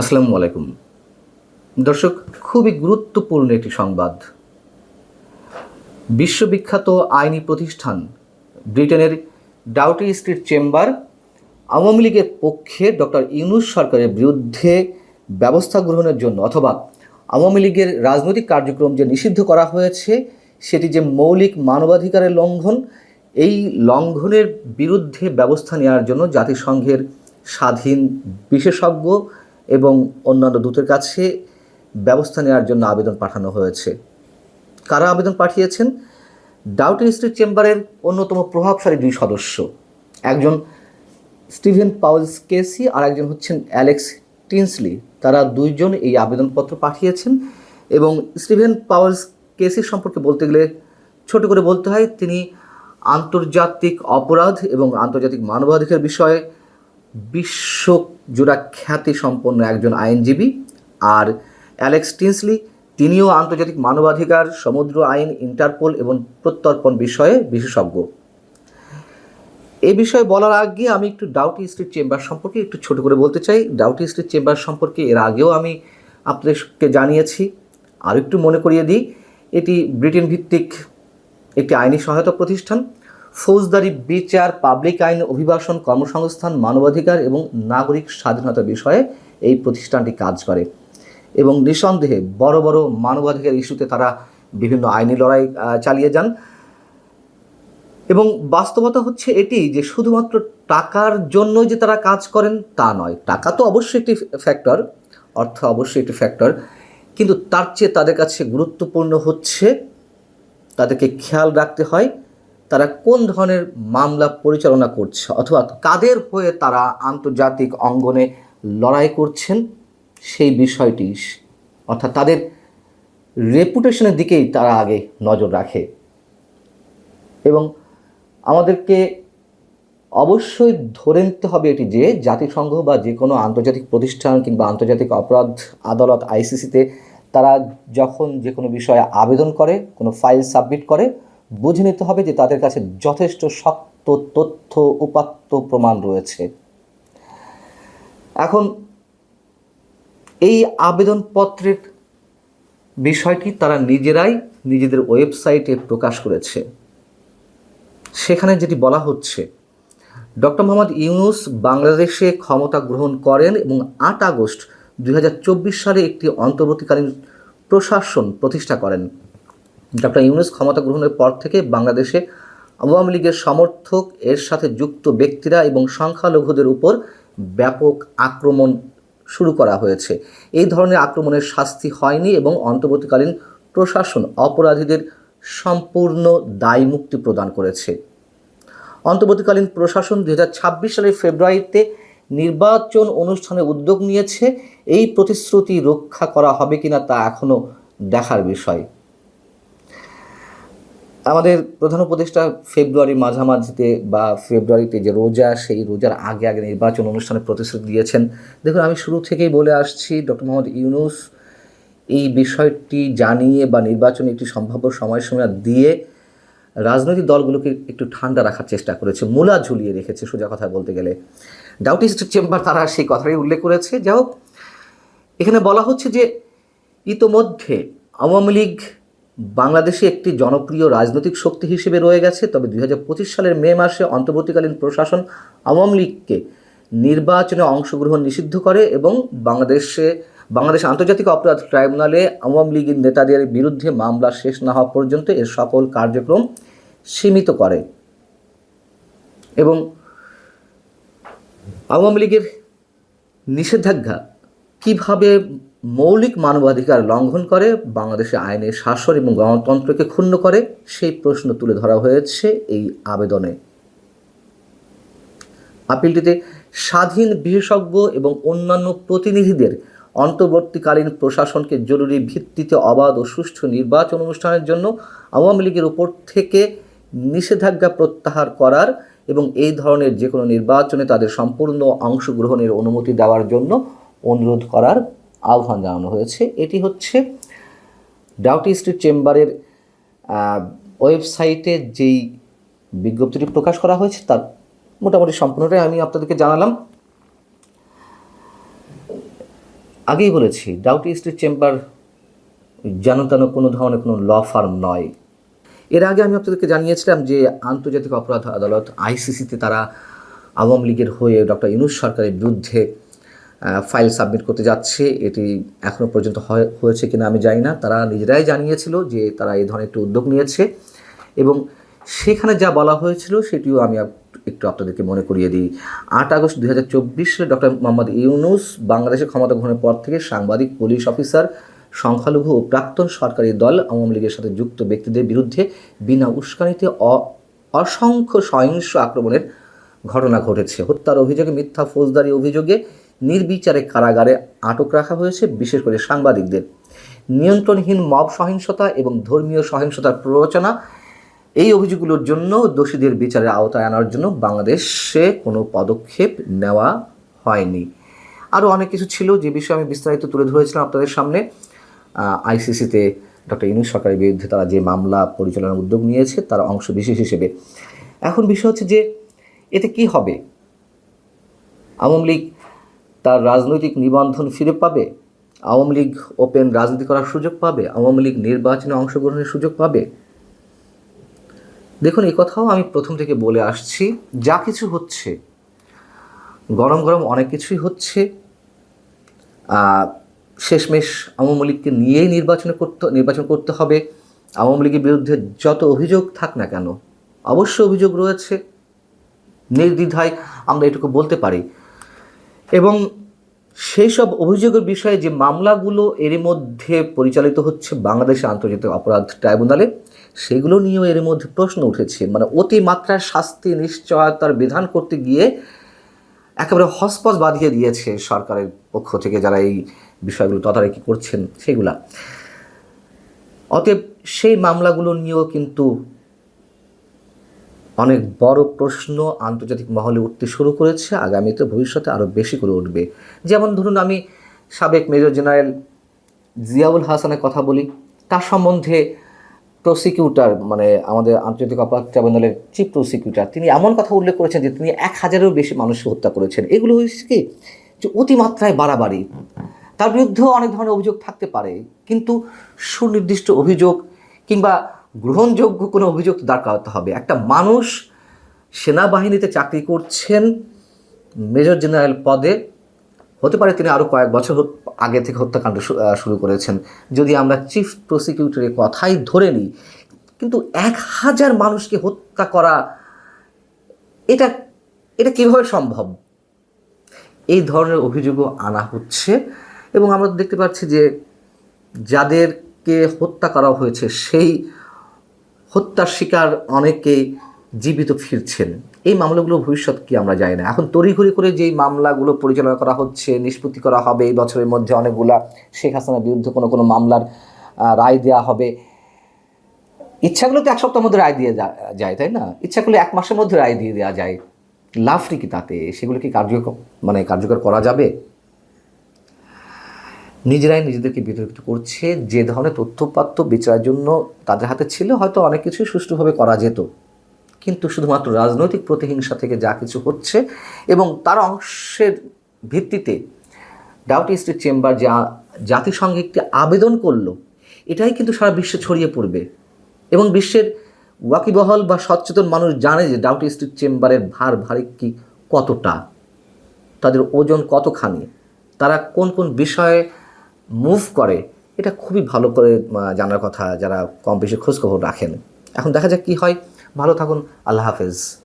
আসসালামু আলাইকুম। দর্শক, খুবই গুরুত্বপূর্ণ একটি সংবাদ। বিশ্ববিখ্যাত আইনি প্রতিষ্ঠান ব্রিটেনের ডাউটি স্ট্রিট চেম্বার আওয়ামী লীগের পক্ষে ডক্টর ইউনুস সরকারের বিরুদ্ধে ব্যবস্থা গ্রহণের জন্য অথবা আওয়ামী লীগের রাজনৈতিক কার্যক্রম যে নিষিদ্ধ করা হয়েছে, সেটি যে মৌলিক মানবাধিকারের লঙ্ঘন, এই লঙ্ঘনের বিরুদ্ধে ব্যবস্থা নেওয়ার জন্য জাতিসংঘের স্বাধীন বিশেষজ্ঞ এবং অন্যান্য দূতের কাছে ব্যবস্থা নেওয়ার জন্য আবেদন পাঠানো হয়েছে। কারা আবেদন পাঠিয়েছেন? ডাউটি স্ট্রিট চেম্বারের অন্যতম প্রভাবশালী দুই সদস্য। একজন স্টিভেন পাউলস কেসি আর একজন হচ্ছেন অ্যালেক্স টিনসলি। তারা দুইজন এই আবেদনপত্র পাঠিয়েছেন এবং স্টিভেন পাউলস কেসি সম্পর্কে বলতে গেলে ছোট করে বলতে হয়, তিনি আন্তর্জাতিক অপরাধ এবং আন্তর্জাতিক মানবাধিকার বিষয়ে বিশ্ব জোড়া খ্যাতি সম্পন্ন একজন আইনজীবী আর অ্যালেক্স টিনসলি, তিনিও আন্তর্জাতিক মানবাধিকার, সমুদ্র আইন, ইন্টারপোল এবং প্রত্যর্পণ বিষয়ে বিশেষজ্ঞ। এ বিষয়ে বলার আগে আমি একটু ডাউটি স্ট্রিট চেম্বার সম্পর্কে একটু ছোট করে বলতে চাই। ডাউটি স্ট্রিট চেম্বার সম্পর্কে এর আগেও আমি আপনাদেরকে জানিয়েছি। আর একটু মনে করিয়ে দিই, এটি ব্রিটেন ভিত্তিক একটি আইনি সহায়তা প্রতিষ্ঠান। ফৌজদারি, বিচার, পাবলিক আইন, অভিবাসন, কর্মসংস্থান, মানবাধিকার এবং নাগরিক স্বাধীনতা বিষয়ে এই প্রতিষ্ঠানটি কাজ করে। এবং নিঃসন্দেহে বড় বড় মানবাধিকার ইস্যুতে তারা বিভিন্ন আইনি লড়াই চালিয়ে যান। এবং বাস্তবতা হচ্ছে এটি যে শুধুমাত্র টাকার জন্যই যে তারা কাজ করেন তা নয়। টাকা তো অবশ্যই একটি ফ্যাক্টর, অর্থ অবশ্যই একটি ফ্যাক্টর। কিন্তু তার চেয়ে তাদের কাছে গুরুত্বপূর্ণ হচ্ছে তাদেরকে খেয়াল রাখতে হয় তারা কোন ধরনের মামলা পরিচালনা করছে অথবা কাদের হয়ে তারা আন্তর্জাতিক অঙ্গনে লড়াই করছেন, সেই বিষয়টি অর্থাৎ তাদের রেপুটেশনের দিকেই তারা আগে নজর রাখে। এবং আমাদেরকে অবশ্যই ধরে নিতে হবে এটি যে, জাতিসংঘ বা যে কোনো আন্তর্জাতিক প্রতিষ্ঠান কিংবা আন্তর্জাতিক অপরাধ আদালত, আইসিসিতে তারা যখন যে কোনো বিষয়ে আবেদন করে, কোনো ফাইল সাবমিট করে বুঝে নিতে হবে যে তাদের কাছে যথেষ্ট শক্ত, তথ্য, উপাত্ত প্রমাণ রয়েছে। এখন, এই আবেদনপত্রের বিষয়টি তারা নিজেরাই নিজেদের ওয়েবসাইটে প্রকাশ করেছে। সেখানে যেটি বলা হচ্ছে, ডক্টর মোহাম্মদ ইউনুস বাংলাদেশে ক্ষমতা গ্রহণ করেন এবং আট আগস্ট দুই হাজার চব্বিশ সালে একটি অন্তর্বর্তীকালীন প্রশাসন প্রতিষ্ঠা করেন। ডক্টর ইউনুস ক্ষমতা গ্রহণের পর থেকে বাংলাদেশে আওয়ামী লীগের সমর্থক, এর সাথে যুক্ত ব্যক্তিরা এবং সংখ্যালঘুদের উপর ব্যাপক আক্রমণ শুরু করা হয়েছে। এই ধরনের আক্রমণের শাস্তি হয়নি এবং অন্তর্বর্তীকালীন প্রশাসন অপরাধীদের সম্পূর্ণ দায় মুক্তি প্রদান করেছে। অন্তর্বর্তীকালীন প্রশাসন দু হাজার ছাব্বিশ সালের ফেব্রুয়ারিতে নির্বাচন অনুষ্ঠানে উদ্যোগ নিয়েছে। এই প্রতিশ্রুতি রক্ষা করা হবে কিনা তা এখনও দেখার বিষয়। আমাদের প্রধান উপদেষ্টা ফেব্রুয়ারির মাঝামাঝিতে বা ফেব্রুয়ারিতে যে রোজা, সেই রোজার আগে আগে নির্বাচন অনুষ্ঠানে প্রতিশ্রুতি দিয়েছেন। দেখুন, আমি শুরু থেকেই বলে আসছি, ডক্টর মোহাম্মদ ইউনুস এই বিষয়টি জানিয়ে বা নির্বাচনে একটি সম্ভাব্য সময়সীমা দিয়ে রাজনৈতিক দলগুলোকে একটু ঠান্ডা রাখার চেষ্টা করেছে, মূলা ঝুলিয়ে রেখেছে সোজা কথা বলতে গেলে। ডাউটি স্ট্রিট চেম্বার তারা সেই কথাটাই উল্লেখ করেছে। যাই হোক, এখানে বলা হচ্ছে যে ইতোমধ্যে আওয়ামী লীগ বাংলাদেশে একটি জনপ্রিয় রাজনৈতিক শক্তি হিসেবে রয়ে গেছে, তবে দুই হাজার পঁচিশ সালের মে মাসে অন্তর্বর্তীকালীন প্রশাসন আওয়ামী লীগকে নির্বাচনে অংশগ্রহণ নিষিদ্ধ করে এবং বাংলাদেশে, বাংলাদেশ আন্তর্জাতিক অপরাধ ট্রাইব্যুনালে আওয়ামী লীগের নেতাদের বিরুদ্ধে মামলা শেষ না হওয়া পর্যন্ত এর সকল কার্যক্রম সীমিত করে। এবং আওয়ামী লীগের নিষেধাজ্ঞা কীভাবে মৌলিক মানবাধিকার লঙ্ঘন করে, বাংলাদেশে আইনের শাসন এবং গণতন্ত্রকে ক্ষুণ্ণ করে, সেই প্রশ্ন তুলে ধরা হয়েছে এই আবেদনে। আপিলটিতে স্বাধীন বিশেষজ্ঞ এবং অন্যান্য প্রতিনিধিদের অন্তর্বর্তীকালীন প্রশাসনকে জরুরি ভিত্তিতে অবাধ ও সুষ্ঠু নির্বাচন অনুষ্ঠানের জন্য আওয়ামী লীগের উপর থেকে নিষেধাজ্ঞা প্রত্যাহার করার এবং এই ধরনের যে কোনো নির্বাচনে তাদের সম্পূর্ণ অংশগ্রহণের অনুমতি দেওয়ার জন্য অনুরোধ করার আহ্বান জানানো হয়েছে। এটি হচ্ছে ডাউটি স্ট্রিট চেম্বারের ওয়েবসাইটে যেই বিজ্ঞপ্তিটি প্রকাশ করা হয়েছে তার মোটামুটি সম্পূর্ণটাই আমি আপনাদেরকে জানালাম। আগেই বলেছি, ডাউটি স্ট্রিট চেম্বার যেন তেন কোনো ধরনের কোনো ল ফার্ম নয়। এর আগে আমি আপনাদেরকে জানিয়েছিলাম যে আন্তর্জাতিক অপরাধ আদালত আইসিসিতে তারা আওয়ামী লীগের হয়ে ডক্টর ইউনুস সরকারের বিরুদ্ধে ফাইল সাবমিট করতে যাচ্ছে, এটি এখনও পর্যন্ত হয়- হয়েছে কিনা আমি জানি না। তারা নিজেরাই জানিয়েছিল যে তারা এই ধরনের একটি উদ্যোগ নিয়েছে এবং সেখানে যা বলা হয়েছিল সেটিও আমি একটু আপনাদেরকে মনে করিয়ে দিই। আট আগস্ট দুই হাজার চব্বিশ ডক্টর মোহাম্মদ ইউনুস বাংলাদেশের ক্ষমতা গ্রহণের পর থেকে সাংবাদিক, পুলিশ অফিসার, সংখ্যালঘু ও প্রাক্তন সরকারি দল, আওয়ামী লীগের সাথে যুক্ত ব্যক্তিদের বিরুদ্ধে বিনা উস্কানিতে অসংখ্য সহিংস আক্রমণের ঘটনা ঘটেছে। হত্যার অভিযোগে মিথ্যা ফৌজদারি অভিযোগে নির্বিচারে কারাগারে আটক রাখা হয়েছে, বিশেষ করে সাংবাদিকদের। নিয়ন্ত্রণহীন মব সহিংসতা এবং ধর্মীয় সহিংসতার প্ররোচনা, এই অভিযোগগুলোর জন্য দোষীদের বিচারের আওতায় আনার জন্য বাংলাদেশে কোনো পদক্ষেপ নেওয়া হয়নি। আরও অনেক কিছু ছিল যে বিষয়ে আমি বিস্তারিত তুলে ধরেছিলাম আপনাদের সামনে। আইসিসিতে ডক্টর ইনুস সরকারের বিরুদ্ধে তারা যে মামলা পরিচালনার উদ্যোগ নিয়েছে, তার অংশ বিশেষ হিসেবে। এখন বিষয় হচ্ছে যে এতে কি হবে? আওয়ামী লীগ তার রাজনৈতিক নিবন্ধন ফিরে পাবে, আওয়ামী লীগ ওপেন রাজনীতি করার সুযোগ পাবে, আওয়ামী লীগ নির্বাচনে অংশগ্রহণের সুযোগ পাবে। দেখুন, এই কথাও আমি প্রথম থেকে বলে আসছি, যা কিছু হচ্ছে, গরম গরম অনেক কিছুই হচ্ছে শেষমেশ আওয়ামী লীগকে নিয়েই নির্বাচন করতে নির্বাচন করতে হবে। আওয়ামী লীগের বিরুদ্ধে যত অভিযোগ থাক না কেন অবশ্য অভিযোগ রয়েছে। নির্দ্বিধায় আমরা এটুকু বলতে পারি এবং সেই সব অভিযোগের বিষয়ে যে মামলাগুলো এর মধ্যে পরিচালিত হচ্ছে বাংলাদেশে আন্তর্জাতিক অপরাধ ট্রাইব্যুনালে, সেগুলো নিয়েও এর মধ্যে প্রশ্ন উঠেছে। মানে অতিমাত্রায় শাস্তি, নিশ্চয়তার বিধান করতে গিয়ে একেবারে হসপস বাঁধিয়ে দিয়েছে সরকারের পক্ষ থেকে যারা এই বিষয়গুলো তদারকি করছেন, সেগুলা। অতএব সেই মামলাগুলো নিয়েও কিন্তু অনেক বড় প্রশ্ন আন্তর্জাতিক মহলে উঠতে শুরু করেছে, আগামীতে ভবিষ্যতে আরও বেশি করে উঠবে। যেমন ধরুন আমি সাবেক মেজর জেনারেল জিয়াউল হাসানের কথা বলি। তার সম্বন্ধে প্রসিকিউটর মানে আমাদের আন্তর্জাতিক অপরাধ ট্রাইব্যুনালের চিফ প্রসিকিউটর তিনি এমন কথা উল্লেখ করেছেন যে তিনি এক হাজারেরও বেশি মানুষকে হত্যা করেছেন। এগুলো হয়েছে কি? যে অতিমাত্রায় বাড়াবাড়ি। তার বিরুদ্ধেও অনেক ধরনের অভিযোগ থাকতে পারে। কিন্তু সুনির্দিষ্ট অভিযোগ কিংবা গ্রহণযোগ্য কোনো অভিযোগ দাঁড় করাতে হবে। একটা মানুষ সেনাবাহিনীতে চাকরি করছেন, মেজর জেনারেল পদে, হতে পারে তিনি আরও কয়েক বছর আগে থেকে হত্যাকাণ্ড শুরু করেছেন। যদি আমরা চিফ প্রসিকিউটরের কথাই ধরে নিই, কিন্তু এক হাজার মানুষকে হত্যা করা, এটা এটা কীভাবে সম্ভব? এই ধরনের অভিযোগও আনা হচ্ছে এবং আমরা দেখতে পাচ্ছি যে যাদেরকে হত্যা করা হয়েছে, সেই হত্যার শিকার অনেকেই জীবিত ফিরছেন। এই মামলাগুলো ভবিষ্যৎ কি আমরা জানি না। এখন তড়িঘড়ি করে যেই মামলাগুলো পরিচালনা করা হচ্ছে, নিষ্পত্তি করা হবে, এই বছরের মধ্যে অনেকগুলা শেখ হাসিনার বিরুদ্ধে কোনো কোনো মামলার রায় দেওয়া হবে। ইচ্ছাগুলো তো এক সপ্তাহের মধ্যে রায় দিয়ে যায়, তাই না? ইচ্ছাগুলো এক মাসের মধ্যে রায় দিয়ে দেওয়া যায়। লাভটি কি তাতে? সেগুলো কি কার্যকর মানে কার্যকর করা যাবে? নিজেরাই নিজেদেরকে বিতর্কিত করছে, যে ধরনের তথ্যপাত্য বিচারের জন্য তাদের হাতে ছিল, হয়তো অনেক কিছুই সুষ্ঠুভাবে করা যেত। কিন্তু শুধুমাত্র রাজনৈতিক প্রতিহিংসা থেকে যা কিছু হচ্ছে এবং তার অংশের ভিত্তিতে ডাউটি স্ট্রিট চেম্বার যা জাতিসংঘে একটি আবেদন করল, এটাই কিন্তু সারা বিশ্বে ছড়িয়ে পড়বে। এবং বিশ্বের ওয়াকিবহল বা সচেতন মানুষ জানে যে ডাউটি স্ট্রিট চেম্বারের ভার ভারী কি কতটা, তাদের ওজন কতখানি, তারা কোন কোন বিষয়ে মুভ করে, এটা খুবই ভালো করে জানার কথা যারা কম বেশি খোঁজখবর রাখেন। এখন দেখা যাক কী হয়। ভালো থাকুন, আল্লাহ হাফেজ।